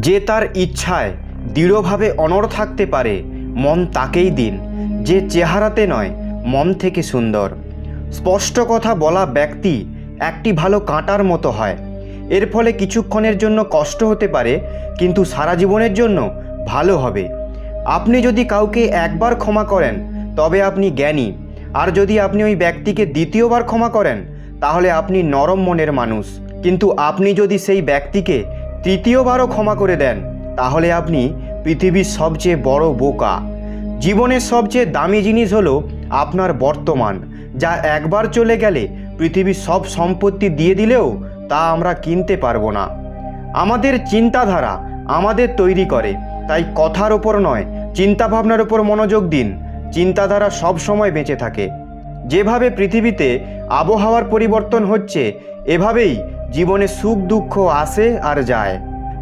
যে তার ইচ্ছায় দৃঢ়ভাবে অনড় থাকতে পারে, মন তাকেই দিন। যে চেহারাতে নয়, মন থেকে সুন্দর। স্পষ্ট কথা বলা ব্যক্তি একটি ভালো কাঁটার মতো হয়। এর ফলে কিছুক্ষণের জন্য কষ্ট হতে পারে, কিন্তু সারা জীবনের জন্য ভালো হবে। আপনি যদি কাউকে একবার ক্ষমা করেন, তবে আপনি জ্ঞানী। আর যদি আপনি ওই ব্যক্তিকে দ্বিতীয়বার ক্ষমা করেন, তাহলে আপনি নরম মনের মানুষ। কিন্তু আপনি যদি সেই ব্যক্তিকে তৃতীয়বারও ক্ষমা করে দেন, তাহলে আপনি পৃথিবীর সবচেয়ে বড় বোকা। জীবনের সবচেয়ে দামি জিনিস হলো আপনার বর্তমান, যা একবার চলে গেলে পৃথিবীর সব সম্পত্তি দিয়ে দিলেও তা আমরা কিনতে পারব না। আমাদের চিন্তাধারা আমাদের তৈরি করে, তাই কথার ওপর নয়, চিন্তাভাবনার ওপর মনোযোগ দিন। চিন্তাধারা সব সময় বেঁচে থাকে। যেভাবে পৃথিবীতে আবহাওয়ার পরিবর্তন হচ্ছে, এভাবেই জীবনে সুখ, দুঃখ আসে আর যায়।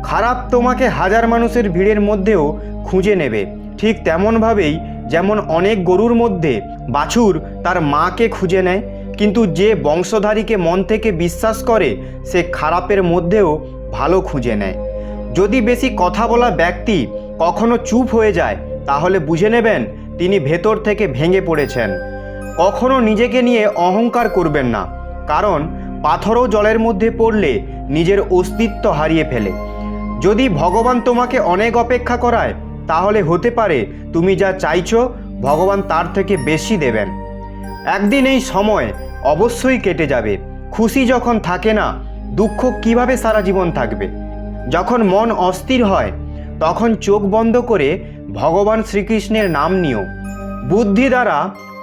খারাপ তোমাকে হাজার মানুষের ভিড়ের মধ্যেও খুঁজে নেবে। ঠিক তেমনভাবেই যেমন অনেক গরুর মধ্যে বাছুর তার মাকে খুঁজে নেয়, কিন্তু যে বংশধারীকে মন থেকে বিশ্বাস করে, সে খারাপের মধ্যেও ভালো খুঁজে নেয়। যদি বেশি কথা বলা ব্যক্তি কখনো চুপ হয়ে যায়, তাহলে বুঝে নেবেন তিনি ভেতর থেকে ভেঙে পড়েছেন। কখনো নিজেকে নিয়ে অহংকার করবেন না, কারণ পাথরও জলের মধ্যে পড়লে নিজের অস্তিত্ব হারিয়ে ফেলে। যদি ভগবান তোমাকে অনেক অপেক্ষা করায়, তাহলে হতে পারে তুমি যা চাইছো, ভগবান তার থেকে বেশি দেবেন। একদিন এই সময় অবশ্যই কেটে যাবে। খুশি যখন থাকে না, দুঃখ কীভাবে সারা জীবন থাকবে? যখন মন অস্থির হয়, তখন চোখ বন্ধ করে ভগবান শ্রীকৃষ্ণের নাম নিও। বুদ্ধি দ্বারা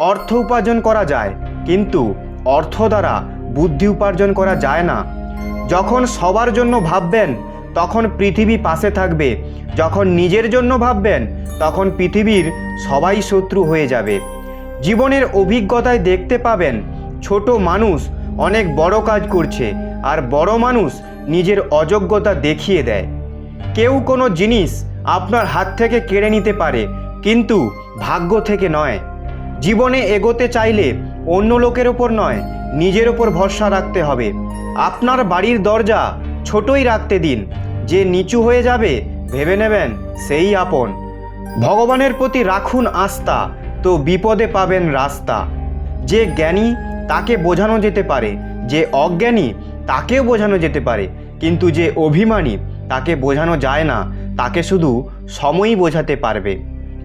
অর্থ উপার্জন করা যায়, কিন্তু অর্থ দ্বারা বুদ্ধি উপার্জন করা যায় না। যখন সবার জন্য ভাববেন, তখন পৃথিবী পাশে থাকবে। যখন নিজের জন্য ভাববেন, তখন পৃথিবীর সবাই শত্রু হয়ে যাবে। জীবনের অভিজ্ঞতায় দেখতে পাবেন, ছোট মানুষ অনেক বড় কাজ করছে আর বড় মানুষ নিজের অযোগ্যতা দেখিয়ে দেয়। কেউ কোনো জিনিস আপনার হাত থেকে কেড়ে নিতে পারে, কিন্তু ভাগ্য থেকে নয়। জীবনে এগোতে চাইলে অন্য লোকের ওপর নয়, নিজের ওপর ভরসা রাখতে হবে। আপনার বাড়ির দরজা ছোটই রাখতে দিন। যে নিচু হয়ে যাবে, ভেবে নেবেন সেই আপন। ভগবানের প্রতি রাখুন আস্থা, তো বিপদে পাবেন রাস্তা। যে জ্ঞানী, তাকে বোঝানো যেতে পারে। যে অজ্ঞানী, তাকেও বোঝানো যেতে পারে। কিন্তু যে অভিমানী, তাকে বোঝানো যায় না। তাকে শুধু সময়ই বোঝাতে পারবে।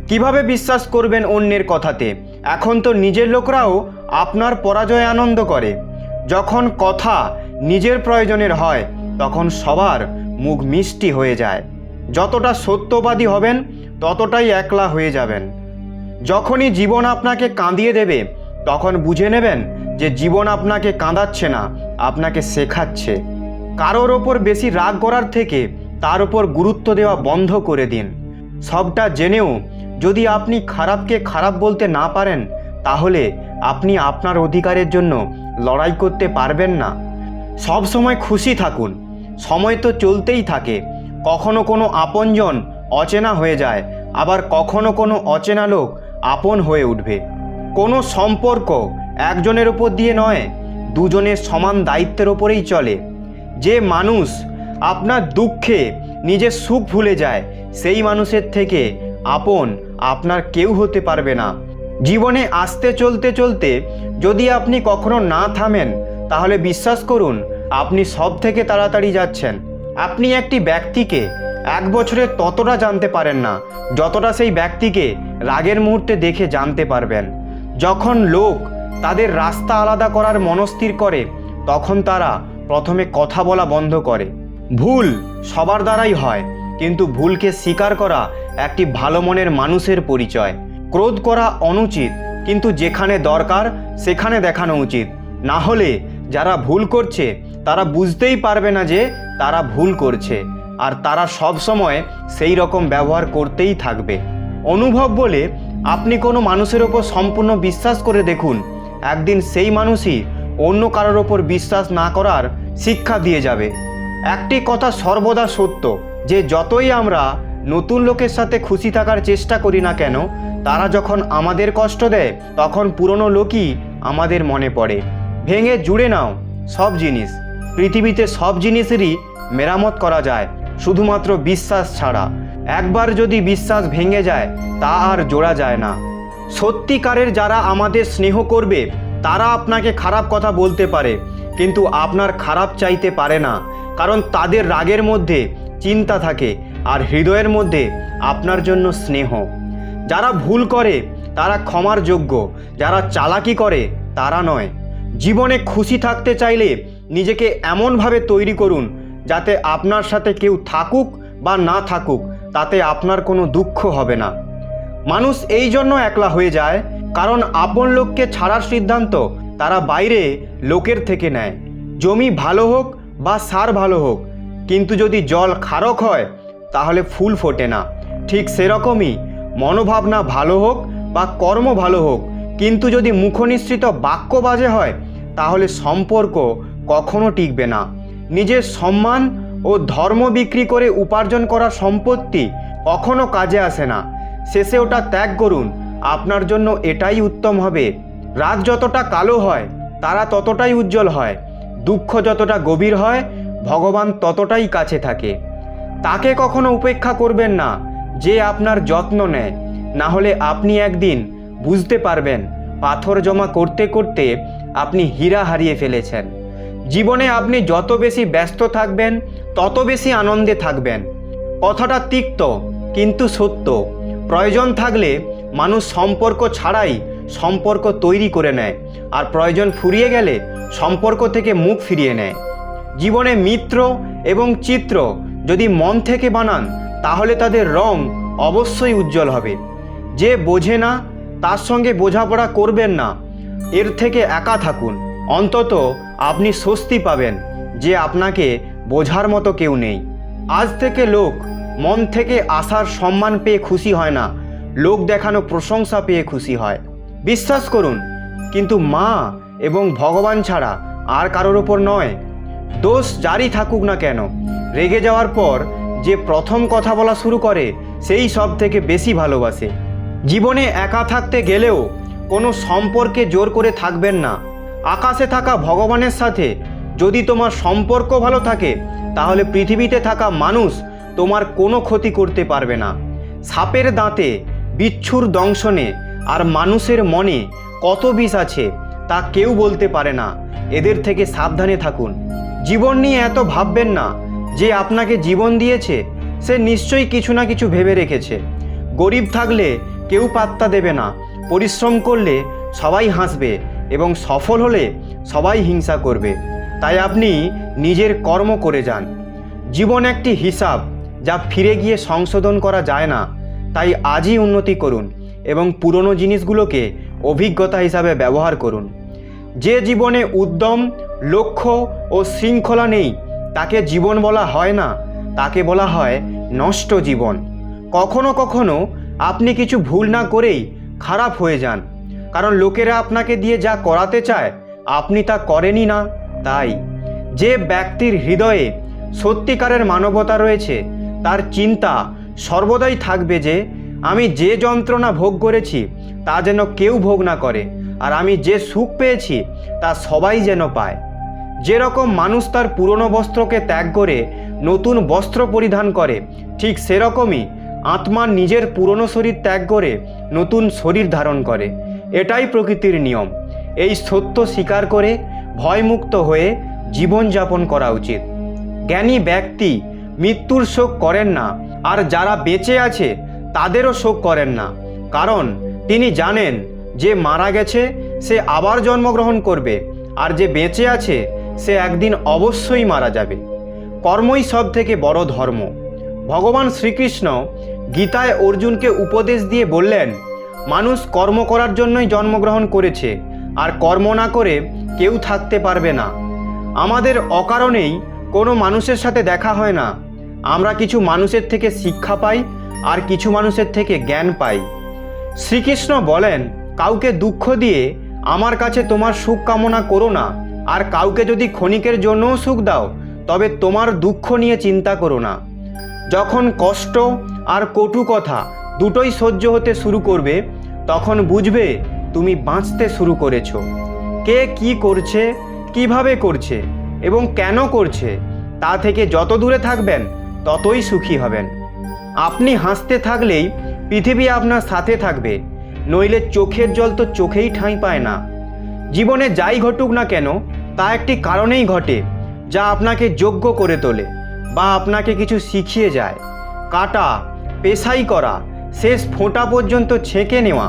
কীভাবে বিশ্বাস করবেন অন্যের কথাতে? এখন তো নিজের লোকরাও আপনার পরাজয় আনন্দ করে। যখন কথা নিজের প্রয়োজনের হয়, তখন সবার মুখ মিষ্টি হয়ে যায়। যতটা সত্যবাদী হবেন, ততটাই একলা হয়ে যাবেন। যখনই জীবন আপনাকে কাঁদিয়ে দেবে, তখন বুঝে নেবেন যে জীবন আপনাকে কাঁদাচ্ছে না, আপনাকে শেখাচ্ছে। কারোর ওপর বেশি রাগ করার থেকে তার ওপর গুরুত্ব দেওয়া বন্ধ করে দিন। সবটা জেনেও যদি আপনি খারাপকে খারাপ বলতে না পারেন, তাহলে আপনি আপনার অধিকারের জন্য লড়াই করতে পারবেন না। সব সময় খুশি থাকুন। সময় তো চলতেই থাকে। কখনো কোনো আপনজন অচেনা হয়ে যায়, আবার কখনো কোনো অচেনা লোক আপন হয়ে উঠবে। কোনো সম্পর্ক একজনের ওপর দিয়ে নয়, দুজনের সমান দায়িত্বের ওপরেই চলে। যে মানুষ আপনার দুঃখে নিজের সুখ ভুলে যায়, সেই মানুষের থেকে আপন আপনার কেউ হতে পারবে না। জীবনে আসতে চলতে চলতে যদি আপনি কখনো না থামেন, তাহলে বিশ্বাস করুন, আপনি সব থেকে তাড়াতাড়ি যাচ্ছেন। আপনি একটি ব্যক্তিকে এক বছরে ততটা জানতে পারেন না, যতটা সেই ব্যক্তিকে রাগের মুহূর্তে দেখে জানতে পারবেন। যখন লোক তাদের রাস্তা আলাদা করার মনস্থির করে, তখন তারা প্রথমে কথা বলা বন্ধ করে। ভুল সবার দ্বারাই হয়। কিন্তু ভুলকে স্বীকার করা একটি ভালো মনের মানুষের পরিচয়। ক্রোধ করা অনুচিত, কিন্তু যেখানে দরকার, সেখানে দেখানো উচিত। না হলে যারা ভুল করছে, তারা বুঝতেই পারবে না যে তারা ভুল করছে, আর তারা সব সময় সেই রকম ব্যবহার করতেই থাকবে। অনুভব বলে আপনি কোনো মানুষের ওপর সম্পূর্ণ বিশ্বাস করে দেখুন। একদিন সেই মানুষই অন্য কারোর ওপর বিশ্বাস না করার শিক্ষা দিয়ে যাবে। একটি কথা সর্বদা সত্য যে যতই আমরা নতুন লোকের সাথে খুশি থাকার চেষ্টা করি না কেন, তারা যখন আমাদের কষ্ট দেয়, তখন পুরনো লোকই আমাদের মনে পড়ে। ভেঙে জুড়ে নাও সব জিনিস। পৃথিবীতে সব জিনিসেরই মেরামত করা যায়, শুধুমাত্র বিশ্বাস ছাড়া। একবার যদি বিশ্বাস ভেঙে যায়, তা আর জোড়া যায় না। সত্যিকারের যারা আমাদের স্নেহ করবে, তারা আপনাকে খারাপ কথা বলতে পারে, কিন্তু আপনার খারাপ চাইতে পারে না, কারণ তাদের রাগের মধ্যে চিন্তা থাকে আর হৃদয়ের মধ্যে আপনার জন্য স্নেহ। যারা ভুল করে, তারা ক্ষমার যোগ্য। যারা চালাকি করে, তারা নয়। জীবনে খুশি থাকতে চাইলে নিজেকে এমনভাবে তৈরি করুন যাতে আপনার সাথে কেউ থাকুক বা না থাকুক, তাতে আপনার কোনো দুঃখ হবে না। মানুষ এই জন্য একলা হয়ে যায়, কারণ আপন লোককে ছাড়ার সিদ্ধান্ত তারা বাইরে লোকের থেকে নেয়। জমি ভালো হোক বা সার ভালো হোক কিন্তু যদি জল খারক হয়, তাহলে ফুল ফোটে না। ঠিক সেরকমই মনোভাবনা ভালো হোক বা কর্ম ভালো হোক, কিন্তু যদি মুখনিসৃত বাক্য বাজে হয়, তাহলে সম্পর্ক কখনো টিকবে না। নিজের সম্মান ও ধর্ম বিক্রি করে উপার্জন করা সম্পত্তি কখনো কাজে আসে না। শেষে ওটা ত্যাগ করুন, আপনার জন্য এটাই উত্তম হবে। রাত যতটা কালো হয়, তারা ততটাই উজ্জ্বল হয়। দুঃখ যতটা গভীর হয় ভগবান ততটাই কাছে থাকে। তাকে কখনো উপেক্ষা করবেন না, যে আপনার যত্ন নেয়। না হলে আপনি একদিন বুঝতে পারবেন, পাথর জমা করতে করতে আপনি হীরা হারিয়ে ফেলেছেন। জীবনে আপনি যত বেশি ব্যস্ত থাকবেন, তত বেশি আনন্দে থাকবেন। কথাটা তিক্ত, কিন্তু সত্য। প্রয়োজন থাকলে মানুষ সম্পর্ক ছাড়াই সম্পর্ক তৈরি করে নেয়, আর প্রয়োজন ফুরিয়ে গেলে সম্পর্ক থেকে মুখ ফিরিয়ে নেয়। জীবনে মিত্র এবং চিত্র যদি মন থেকে বানান, তাহলে তাদের রং অবশ্যই উজ্জ্বল হবে। যে বোঝে না, তার সঙ্গে বোঝাপড়া করবেন না। এর থেকে একা থাকুন। অন্তত আপনি স্বস্তি পাবেন যে আপনাকে বোঝার মতো কেউ নেই। আজ থেকে লোক মন থেকে আসার সম্মান পেয়ে খুশি হয় না। লোক দেখানো প্রশংসা পেয়ে খুশি হয়। বিশ্বাস করুন, কিন্তু মা এবং ভগবান ছাড়া আর কারোর ওপর নয়। দোষ জারি থাকুক না কেন, রেগে যাওয়ার পর যে প্রথম কথা বলা শুরু করে, সেই সব থেকে বেশি ভালোবাসে। জীবনে একা থাকতে গেলেও কোনো সম্পর্কে জোর করে থাকবেন না। আকাশে থাকা ভগবানের সাথে যদি তোমার সম্পর্ক ভালো থাকে, তাহলে পৃথিবীতে থাকা মানুষ তোমার কোনো ক্ষতি করতে পারবে না। সাপের দাঁতে বিচ্ছুর দংশনে আর মানুষের মনে কত বিষ আছে, তা কেউ বলতে পারে না। এদের থেকে সাবধানে থাকুন। জীবন নিয়ে এত ভাববেন না। যে আপনাকে জীবন দিয়েছে, সে নিশ্চয়ই কিছু না কিছু ভেবে রেখেছে। গরিব থাকলে কেউ পাত্তা দেবে না। পরিশ্রম করলে সবাই হাসবে এবং সফল হলে সবাই হিংসা করবে। তাই আপনি নিজের কর্ম করে যান। জীবন একটি হিসাব যা ফিরে গিয়ে সংশোধন করা যায় না। তাই আজই উন্নতি করুন এবং পুরনো জিনিসগুলোকে অভিজ্ঞতা হিসাবে ব্যবহার করুন। যে জীবনে উদ্যম লক্ষ্য ও শৃঙ্খলা নেই। তাকে জীবন বলা হয় না। তাকে বলা হয় নষ্ট জীবন। কখনো কখনো আপনি কিছু ভুল না করেই খারাপ হয়ে যান। কারণ লোকেরা আপনাকে দিয়ে যা করাতে চায়, আপনি তা করেনই না। তাই যে ব্যক্তির হৃদয়ে সত্যিকারের মানবতা রয়েছে, তার চিন্তা সর্বদাই থাকবে যে, আমি যে যন্ত্রণা ভোগ করেছি, তা যেন কেউ ভোগ না করে। আর আমি যে সুখ পেয়েছি, তা সবাই যেন পায়। যেরকম মানুষ তার পুরনো বস্ত্রকে ত্যাগ করে নতুন বস্ত্র পরিধান করে, ঠিক সেরকমই আত্মা নিজের পুরনো শরীর ত্যাগ করে নতুন শরীর ধারণ করে। এটাই প্রকৃতির নিয়ম। এই সত্য স্বীকার করে ভয়মুক্ত হয়ে জীবনযাপন করা উচিত। জ্ঞানী ব্যক্তি মৃত্যুর শোক করেন না, আর যারা বেঁচে আছে তাদেরও শোক করেন না। কারণ তিনি জানেন, যে মারা গেছে সে আবার জন্মগ্রহণ করবে, আর যে বেঁচে আছে সে একদিন অবশ্যই মারা যাবে। কর্মই সব থেকে বড় ধর্ম। ভগবান শ্রীকৃষ্ণ গীতায় অর্জুনকে উপদেশ দিয়ে বললেন, মানুষ কর্ম করার জন্যই জন্মগ্রহণ করেছে, আর কর্ম না করে কেউ থাকতে পারবে না। আমাদের অকারণেই কোনো মানুষের সাথে দেখা হয় না। আমরা কিছু মানুষের থেকে শিক্ষা পাই, আর কিছু মানুষের থেকে জ্ঞান পাই। শ্রীকৃষ্ণ বলেন, কাউকে দুঃখ দিয়ে আমার কাছে তোমার সুখ কামনা করো না। আর কাউকে যদি ক্ষণিকের জন্যও সুখ দাও, তবে তোমার দুঃখ নিয়ে চিন্তা করো না। যখন কষ্ট আর কটু কথা দুটোই সহ্য হতে শুরু করবে, তখন বুঝবে তুমি বাঁচতে শুরু করেছ। কে কি করছে, কীভাবে করছে এবং কেন করছে, তা থেকে যত দূরে থাকবেন, ততই সুখী হবেন। আপনি হাসতে থাকলেই পৃথিবী আপনার সাথে থাকবে, নইলে চোখের জল তো চোখেই ঠাঁই পায় না। জীবনে যাই ঘটুক না কেন তা একটি কারণেই ঘটে, যা আপনাকে যোগ্য করে তোলে বা আপনাকে কিছু শিখিয়ে যায়। কাটা, পেশাই করা, শেষ ফোঁটা পর্যন্ত ছেঁকে নেওয়া,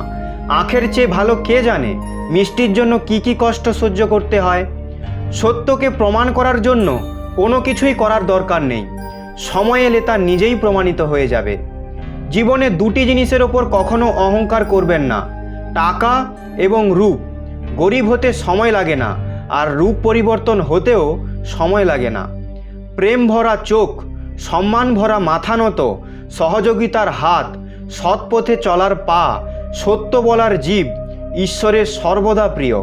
আখের চেয়ে ভালো কে জানে মিষ্টির জন্য কি কি কষ্ট সহ্য করতে হয়? সত্যকে প্রমাণ করার জন্য কোনো কিছুই করার দরকার নেই। সময় এলে তা নিজেই প্রমাণিত হয়ে যাবে। জীবনে দুটি জিনিসের ওপর কখনো অহংকার করবেন না। টাকা এবং রূপ। গরিব হতে সময় লাগে না। আর রূপ পরিবর্তন হতেও সময় লাগে না। প্রেম ভরা চোখ, সম্মান ভরা মাথা নত, সহযোগিতার হাত, সৎ পথে চলার পা, সত্য বলার জীব ঈশ্বরের সর্বদা প্রিয়।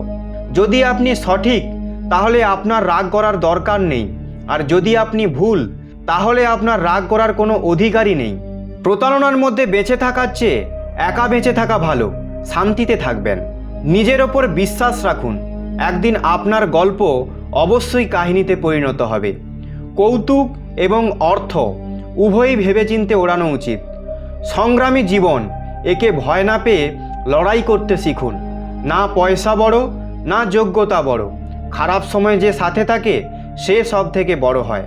যদি আপনি সঠিক, তাহলে আপনার রাগ করার দরকার নেই। আর যদি আপনি ভুল, তাহলে আপনার রাগ করার কোনো অধিকারই নেই। প্রতারণার মধ্যে বেঁচে থাকার চেয়ে একা বেঁচে থাকা ভালো, শান্তিতে থাকবেন। নিজের ওপর বিশ্বাস রাখুন। একদিন আপনার গল্প অবশ্যই কাহিনীতে পরিণত হবে। কৌতুক এবং অর্থ উভয়ই ভেবেচিন্তে ওড়ানো উচিত। সংগ্রামী জীবন একে ভয় না পেয়ে লড়াই করতে শিখুন। না পয়সা বড়, না যোগ্যতা বড়। খারাপ সময় যে সাথে থাকে, সে সব থেকে বড় হয়।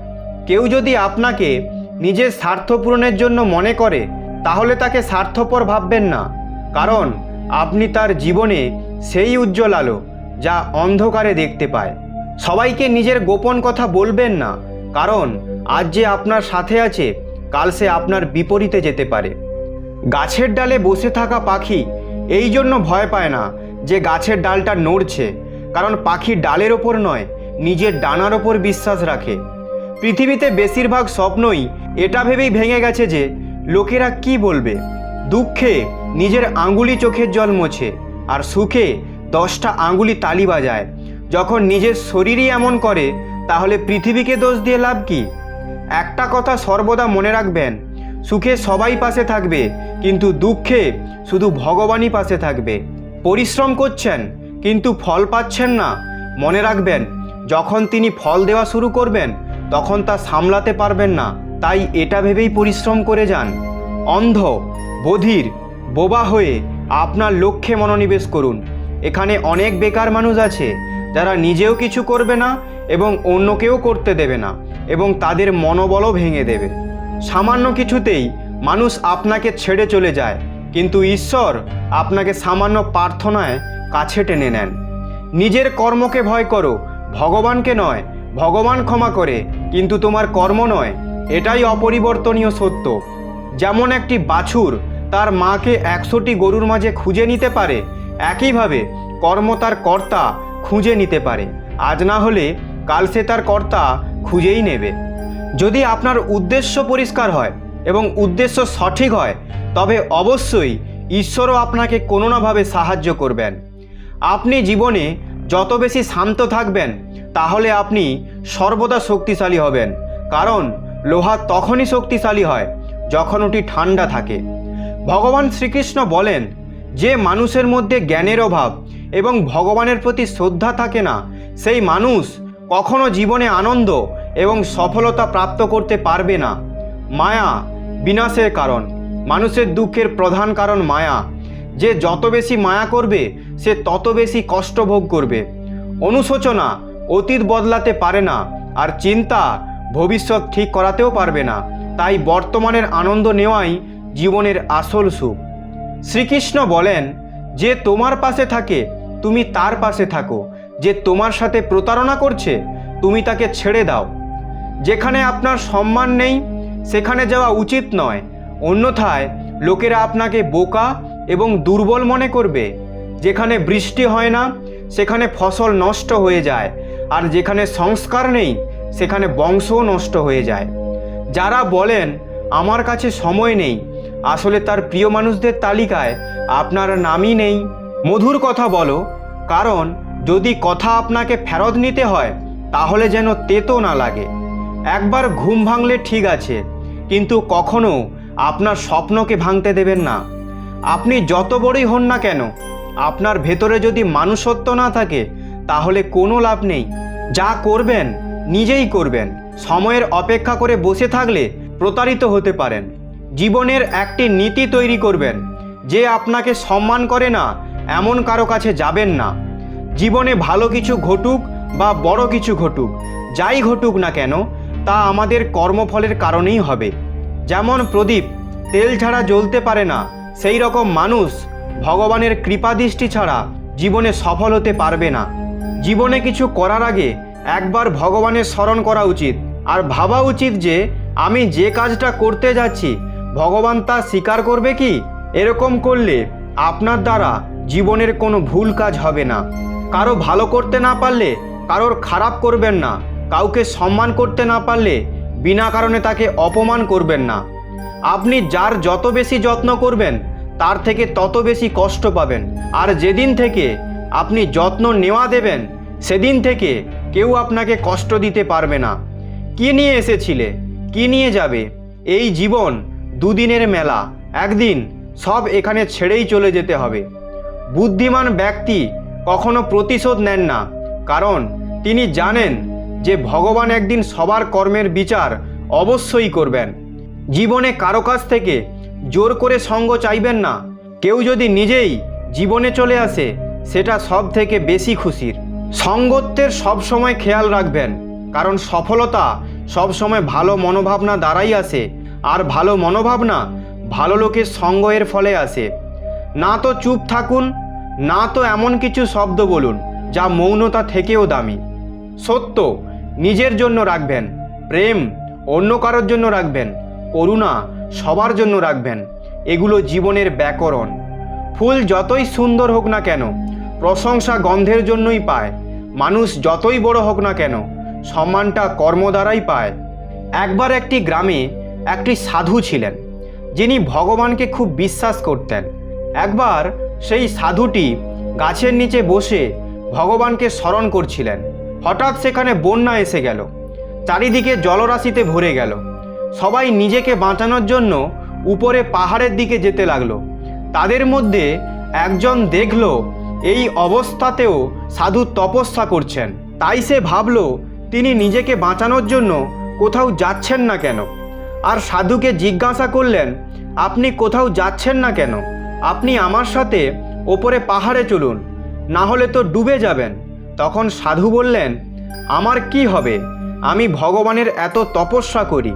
কেউ যদি আপনাকে নিজের স্বার্থ পূরণের জন্য মনে করে, তাহলে তাকে স্বার্থপর ভাববেন না। কারণ আপনি তার জীবনে সেই উজ্জ্বল আলো যা অন্ধকারে দেখতে পায়। সবাইকে নিজের গোপন কথা বলবেন না, কারণ আজ যে আপনার সাথে আছে, কাল সে আপনার বিপরীতে যেতে পারে। গাছের ডালে বসে থাকা পাখি এই জন্য ভয় পায় না যে গাছের ডালটা নড়ছে, কারণ পাখি ডালের ওপর নয়, নিজের ডানার ওপর বিশ্বাস রাখে। পৃথিবীতে বেশিরভাগ স্বপ্নই এটা ভেবেই ভেঙে গেছে যে লোকেরা কি বলবে। দুঃখে নিজের আঙ্গুলি চোখের জল মোছে আর সুখে দশটা আঙ্গুলি তালি বাজায়। যখন নিজের শরীরই এমন করে, তাহলে পৃথিবীকে দোষ দিয়ে লাভ কি? একটা কথা সর্বদা মনে রাখবেন, সুখে সবাই পাশে থাকবে, কিন্তু দুঃখে শুধু ভগবানই পাশে থাকবে। পরিশ্রম করছেন, কিন্তু ফল পাচ্ছেন না। মনে রাখবেন, যখন তিনি ফল দেওয়া শুরু করবেন, তখন তা সামলাতে পারবেন না। তাই এটা ভেবেই পরিশ্রম করে যান। অন্ধ, বধির, বোবা হয়ে আপনার লক্ষ্যে মনোনিবেশ করুন। এখানে অনেক বেকার মানুষ আছে, যারা নিজেও কিছু করবে না এবং অন্যকেও করতে দেবে না এবং তাদের মনোবলও ভেঙে দেবে। সামান্য কিছুতেই মানুষ আপনাকে ছেড়ে চলে যায়, কিন্তু ঈশ্বর আপনাকে সামান্য প্রার্থনায় কাছে টেনে নেন। নিজের কর্মকে ভয় করো, ভগবানকে নয়, ভগবান ক্ষমা করে, কিন্তু তোমার কর্ম নয়, এটাই অপরিবর্তনীয় সত্য। যেমন একটি বাছুর তার মাকে একশোটি গরুর মাঝে খুঁজে নিতে পারে একইভাবে কর্ম তার কর্তা খুঁজে নিতে পারে। আজ না হলে কাল সে তার কর্তা খুঁজেই নেবে। যদি আপনার উদ্দেশ্য পরিষ্কার হয় এবং উদ্দেশ্য সঠিক হয়, তবে অবশ্যই ঈশ্বরও আপনাকে কোনো নাভাবে সাহায্য করবেন। আপনি জীবনে যত বেশি শান্ত থাকবেন, তাহলে আপনি সর্বদা শক্তিশালী হবেন। কারণ লোহা তখনই শক্তিশালী হয় যখন ওটি ঠান্ডা থাকে। ভগবান শ্রীকৃষ্ণ বলেন যে মানুষের মধ্যে জ্ঞানের অভাব এবং ভগবানের প্রতি শ্রদ্ধা থাকে না, সেই মানুষ কখনো জীবনে আনন্দ এবং সফলতা প্রাপ্ত করতে পারবে না। মায়া বিনাশের কারণ। মানুষের দুঃখের প্রধান কারণ মায়া। যে যত বেশি মায়া করবে, সে তত বেশি কষ্ট ভোগ করবে। অনুশোচনা অতীত বদলাতে পারে না আর চিন্তা ভবিষ্যৎ ঠিক করাতেও পারবে না। তাই বর্তমানের আনন্দ নেওয়াই জীবনের আসল সুখ। শ্রীকৃষ্ণ বলেন, যে তোমার পাশে থাকে, তুমি তার পাশে থাকো। যে তোমার সাথে প্রতারণা করছে, তুমি তাকে ছেড়ে দাও। যেখানে আপনার সম্মান নেই, সেখানে যাওয়া উচিত নয়। অন্যথায় লোকেরা আপনাকে বোকা এবং দুর্বল মনে করবে। যেখানে বৃষ্টি হয় না, সেখানে ফসল নষ্ট হয়ে যায়। আর যেখানে সংস্কার নেই, সেখানে বংশও নষ্ট হয়ে যায়। যারা বলেন, আমার কাছে সময় নেই আসলে তার প্রিয় মানুষদের তালিকায় আপনার নামই নেই। মধুর কথা বলো, কারণ যদি কথা আপনাকে ফেরত নিতে হয়, তাহলে যেন তেতো না লাগে। একবার ঘুম ভাঙলে ঠিক আছে, কিন্তু কখনো আপনার স্বপ্নকে ভাঙতে দেবেন না। আপনি যত বড়ই হন না কেন, আপনার ভেতরে যদি মানুষত্ব না থাকে, তাহলে কোনো লাভ নেই। যা করবেন, নিজেই করবেন। সময়ের অপেক্ষা করে বসে থাকলে প্রতারিত হতে পারেন। জীবনের একটি নীতি তৈরি করবেন। যে আপনাকে সম্মান করে না, এমন কারও কাছে যাবেন না। জীবনে ভালো কিছু ঘটুক বা বড় কিছু ঘটুক, যাই ঘটুক না কেন, তা আমাদের কর্মফলের কারণেই হবে। যেমন প্রদীপ, তেল ছাড়া জ্বলতে পারে না, সেই রকম মানুষ ভগবানের কৃপাদৃষ্টি ছাড়া জীবনে সফল হতে পারবে না। জীবনে কিছু করার আগে একবার ভগবানের স্মরণ করা উচিত। আর ভাবা উচিত যে, আমি যে কাজটা করতে যাচ্ছি ভগবান তা স্বীকার করবে কি? এরকম করলে আপনার দ্বারা জীবনের কোনো ভুল কাজ হবে না। কারও ভালো করতে না পারলে কারোর খারাপ করবেন না। কাউকে সম্মান করতে না পারলে বিনা কারণে তাকে অপমান করবেন না। আপনি যার যত বেশি যত্ন করবেন, তার থেকে তত বেশি কষ্ট পাবেন। আর যেদিন থেকে আপনি যত্ন নেওয়া দেবেন, সেদিন থেকে কেউ আপনাকে কষ্ট দিতে পারবে না। কি নিয়ে এসেছিলে? কি নিয়ে যাবে? এই জীবন দুদিনের মেলা, একদিন সব এখানে ছেড়েই চলে যেতে হবে। বুদ্ধিমান ব্যক্তি কখনো প্রতিশোধ নেন না, কারণ তিনি জানেন যে ভগবান একদিন সবার কর্মের বিচার অবশ্যই করবেন। জীবনে কারও কাছ থেকে জোর করে সঙ্গ চাইবেন না। কেউ যদি নিজেই জীবনে চলে আসে, সেটা সব থেকে বেশি খুশির। সঙ্গত্বের সব সময় খেয়াল রাখবেন, কারণ সফলতা সব সময় ভালো মনোভাবনা দ্বারাই আসে। আর ভালো মনোভাবনা ভালো লোকের সঙ্গ এর ফলে আসে। না তো চুপ থাকুন, না তো এমন কিছু শব্দ বলুন যা মৌনতা থেকেও দামি। সত্য, নিজের জন্য রাখবেন, প্রেম অন্য কারোর জন্য রাখবেন, করুণা সবার জন্য রাখবেন, এগুলো জীবনের ব্যাকরণ। ফুল যতই সুন্দর হোক না কেন, প্রশংসা গন্ধের জন্যই পায়, মানুষ যতই বড় হোক না কেন, সম্মানটা কর্ম দ্বারাই পায়। একবার একটি গ্রামে একটি সাধু ছিলেন, যিনি ভগবানকে খুব বিশ্বাস করতেন। একবার সেই সাধুটি গাছের নিচে বসে ভগবানকে স্মরণ করছিলেন। হঠাৎ সেখানে বন্যা এসে গেল, চারিদিকে জলরাশিতে ভরে গেল। সবাই নিজেকে বাঁচানোর জন্য উপরে পাহাড়ের দিকে যেতে লাগল। তাদের মধ্যে একজন দেখল, এই অবস্থাতেও সাধু তপস্যা করছেন। তাই সে ভাবল, তিনি নিজেকে বাঁচানোর জন্য কোথাও যাচ্ছেন না কেন। আর সাধুকে জিজ্ঞাসা করলেন, আপনি কোথাও যাচ্ছেন না কেন? আপনি আমার সাথে ওপরে পাহাড়ে চলুন, না হলে তো ডুবে যাবেন। তখন সাধু বললেন, আমার কি হবে? আমি ভগবানের এত তপস্যা করি,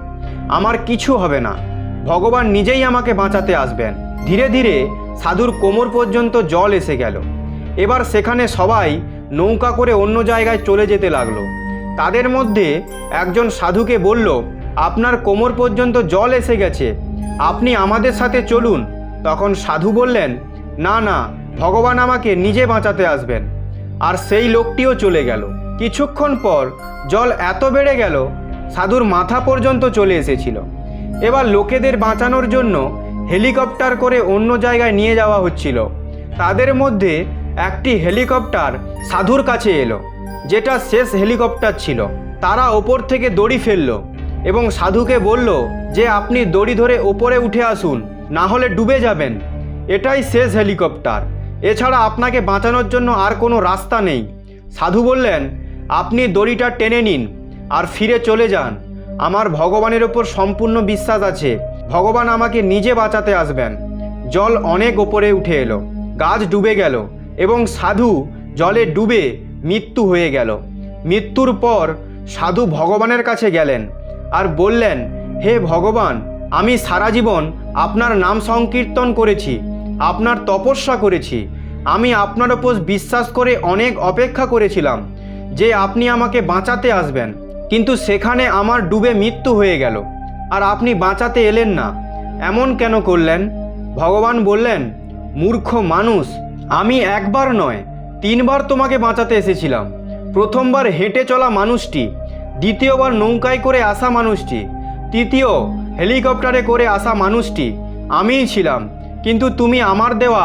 আমার কিছু হবে না। ভগবান নিজেই আমাকে বাঁচাতে আসবেন। ধীরে ধীরে সাধুর কোমর পর্যন্ত জল এসে গেল। এবার সেখানে সবাই নৌকা করে অন্য জায়গায় চলে যেতে লাগল। তাদের মধ্যে একজন সাধুকে বলল আপনার কোমর পর্যন্ত জল এসে গেছে। আপনি আমাদের সাথে চলুন। তখন সাধু বললেন, না না, ভগবান আমাকে নিজে বাঁচাতে আসবেন। আর সেই লোকটিও চলে গেল। কিছুক্ষণ পর জল এত বেড়ে গেল, সাধুর মাথা পর্যন্ত চলে এসেছিল। এবার লোকেদের বাঁচানোর জন্য হেলিকপ্টার করে অন্য জায়গায় নিয়ে যাওয়া হচ্ছিল। তাদের মধ্যে একটি হেলিকপ্টার সাধুর কাছে এলো, যেটা শেষ হেলিকপ্টার ছিল। তারা ওপর থেকে দড়ি ফেলল। এবং সাধুকে বলল যে আপনি দড়ি ধরে ওপরে উঠে আসুন, না হলে ডুবে যাবেন। এটাই শেষ হেলিকপ্টার। এছাড়া আপনাকে বাঁচানোর জন্য আর কোনো রাস্তা নেই। সাধু বললেন, আপনি দড়িটা টেনে নিন আর ফিরে চলে যান। আমার ভগবানের ওপর সম্পূর্ণ বিশ্বাস আছে। ভগবান আমাকে নিজে বাঁচাতে আসবেন। জল অনেক ওপরে উঠে এলো। গাছ ডুবে গেল এবং সাধু জলে ডুবে মৃত্যু হয়ে গেল। মৃত্যুর পর সাধু ভগবানের কাছে গেলেন। আর বললেন, হে ভগবান, আমি সারা জীবন আপনার নাম সংকীর্তন করেছি, আপনার তপস্যা করেছি। আমি আপনার ওপর বিশ্বাস করে অনেক অপেক্ষা করেছিলাম যে আপনি আমাকে বাঁচাতে আসবেন। কিন্তু সেখানে আমার ডুবে মৃত্যু হয়ে গেল, আর আপনি বাঁচাতে এলেন না। এমন কেন করলেন? ভগবান বললেন, মূর্খ মানুষ, আমি একবার নয়, তিনবার তোমাকে বাঁচাতে এসেছিলাম। প্রথমবার হেঁটে চলা মানুষটি দ্বিতীয়বার নৌকায় করে আসা মানুষটি। তৃতীয়, হেলিকপ্টারে করে আসা মানুষটি। আমিই ছিলাম, কিন্তু তুমি আমার দেওয়া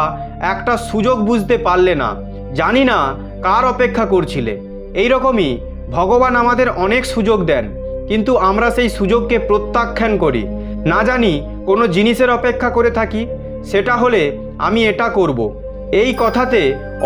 একটা সুযোগ বুঝতে পারলে না। জানি না কার অপেক্ষা করছিলে। এই রকমই ভগবান আমাদের অনেক সুযোগ দেন, কিন্তু আমরা সেই সুযোগকে প্রত্যাখ্যান করি। না জানি কোনো জিনিসের অপেক্ষা করে থাকি, সেটা হলে আমি এটা করব। এই কথাতে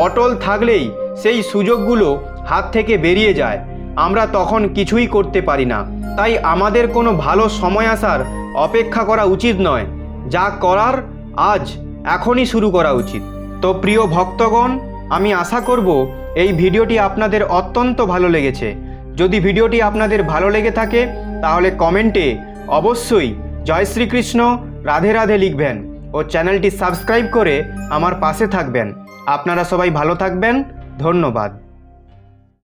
অটল থাকলেই সেই সুযোগগুলো হাত থেকে বেরিয়ে যায়। আমরা তখন কিছুই করতে পারি না। তাই আমাদের কোনো ভালো সময় আসার অপেক্ষা করা উচিত নয়। যা করার আজ এখনই শুরু করা উচিত। তো প্রিয় ভক্তগণ, আমি আশা করব এই ভিডিওটি আপনাদের অত্যন্ত ভালো লেগেছে। যদি ভিডিওটি আপনাদের ভালো লেগে থাকে, তাহলে কমেন্টে অবশ্যই জয় শ্রীকৃষ্ণ, রাধে রাধে লিখবেন ও চ্যানেলটি সাবস্ক্রাইব করে আমার পাশে থাকবেন। আপনারা সবাই ভালো থাকবেন। ধন্যবাদ।